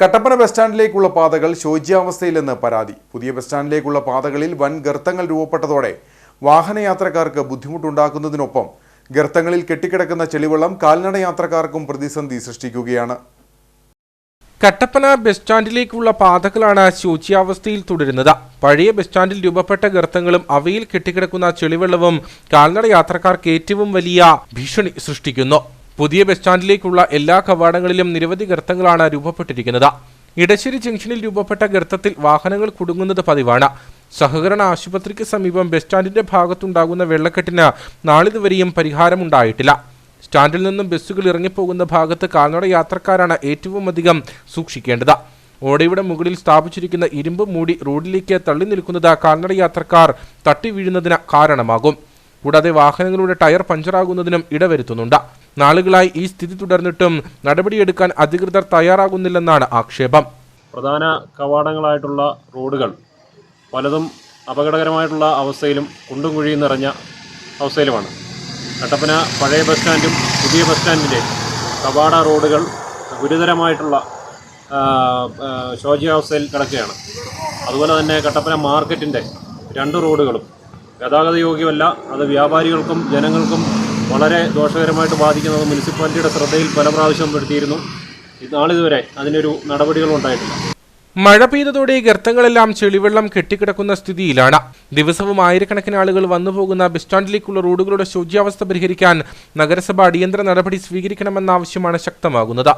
Kattappana bus സ്റ്റാൻഡിലേക്കുള്ള പാതകൾ ശോച്യാവസ്ഥയിലെന്ന് പരാതി. പുതിയ ബസ് സ്റ്റാൻഡിലേക്കുള്ള പാതകളിൽ വൻ ഗർത്തങ്ങൾ രൂപപ്പെട്ടതോടെ വാഹനയാത്രക്കാർക്ക് ബുദ്ധിമുട്ടുണ്ടാക്കുന്നതിനൊപ്പം ഗർത്തങ്ങളിൽ കെട്ടിക്കിടക്കുന്ന ചെളിവെള്ളം കാൽനട യാത്രക്കാർക്കും പ്രതിസന്ധി സൃഷ്ടിക്കുകയാണ്. കട്ടപ്പന ബസ് സ്റ്റാൻഡിലേക്കുള്ള പാതകളാണ് ശോച്യാവസ്ഥയിൽ തുടരുന്നത്. പഴയ ബസ് സ്റ്റാൻഡിൽ രൂപപ്പെട്ട ഗർത്തങ്ങളും അവയിൽ കെട്ടിക്കിടക്കുന്ന ചെളിവെള്ളവും കാൽനട യാത്രക്കാർക്ക് ഏറ്റവും വലിയ ഭീഷണി സൃഷ്ടിക്കുന്നു. പുതിയ ബസ് സ്റ്റാൻഡിലേക്കുള്ള എല്ലാ കവാടങ്ങളിലും നിരവധി ഗർത്തങ്ങളാണ് രൂപപ്പെട്ടിരിക്കുന്നത്. ഇടശ്ശേരി ജംഗ്ഷനിൽ രൂപപ്പെട്ട ഗർത്തത്തിൽ വാഹനങ്ങൾ കുടുങ്ങുന്നത് പതിവാണ്. സഹകരണ ആശുപത്രിക്ക് സമീപം ബസ് സ്റ്റാൻഡിന്റെ ഭാഗത്തുണ്ടാകുന്ന വെള്ളക്കെട്ടിന് നാളിതുവരെയും പരിഹാരമുണ്ടായിട്ടില്ല. സ്റ്റാൻഡിൽ നിന്നും ബസ്സുകൾ ഇറങ്ങിപ്പോകുന്ന ഭാഗത്ത് കാൽനട യാത്രക്കാരാണ് ഏറ്റവും അധികം സൂക്ഷിക്കേണ്ടത്. ഓടയുടെ മുകളിൽ സ്ഥാപിച്ചിരിക്കുന്ന ഇരുമ്പ് മൂടി റോഡിലേക്ക് തള്ളി നിൽക്കുന്നത് കാൽനട യാത്രക്കാർ തട്ടി വീഴുന്നതിന് കാരണമാകും. കൂടാതെ വാഹനങ്ങളുടെ ടയർ പഞ്ചറാകുന്നതിനും ഇടവരുത്തുന്നുണ്ട്. നാളുകളായി ഈ സ്ഥിതി തുടർന്നിട്ടും നടപടിയെടുക്കാൻ അധികൃതർ തയ്യാറാകുന്നില്ലെന്നാണ് ആക്ഷേപം. പ്രധാന കവാടങ്ങളായിട്ടുള്ള റോഡുകൾ പലതും അപകടകരമായിട്ടുള്ള അവസ്ഥയിലും കുണ്ടും കുഴിയും നിറഞ്ഞ അവസ്ഥയിലുമാണ്. കട്ടപ്പന പഴയ ബസ് സ്റ്റാൻഡും പുതിയ ബസ് സ്റ്റാൻഡിന്റെ കവാട റോഡുകൾ ഗുരുതരമായിട്ടുള്ള ശോച്യാവസ്ഥയിൽ കിടക്കുകയാണ്. അതുപോലെ തന്നെ കട്ടപ്പന മാർക്കറ്റിന്റെ രണ്ട് റോഡുകളും ഗതാഗത യോഗ്യമല്ല അത് വ്യാപാരികൾക്കും ജനങ്ങൾക്കും വളരെ ദോഷകരമായിട്ട് ബാധിക്കുന്നത് മുനിസിപ്പാലിറ്റിയുടെ ശ്രദ്ധയിൽ പല പ്രാവശ്യം പെടുത്തിയിരുന്നു. നാളിതുവരെ അതിനൊരു നടപടികളും ഉണ്ടായിട്ടില്ല മഴ പെയ്തതോടെ ഗർത്തങ്ങളെല്ലാം ചെളിവെള്ളം കെട്ടിക്കിടക്കുന്ന സ്ഥിതിയിലാണ്. ദിവസവും ആയിരക്കണക്കിന് ആളുകൾ വന്നുപോകുന്ന ബസ് സ്റ്റാൻഡിലേക്കുള്ള റോഡുകളുടെ ശോച്യാവസ്ഥ പരിഹരിക്കാൻ നഗരസഭ അടിയന്തര നടപടി സ്വീകരിക്കണമെന്ന ആവശ്യമാണ് ശക്തമാകുന്നത്.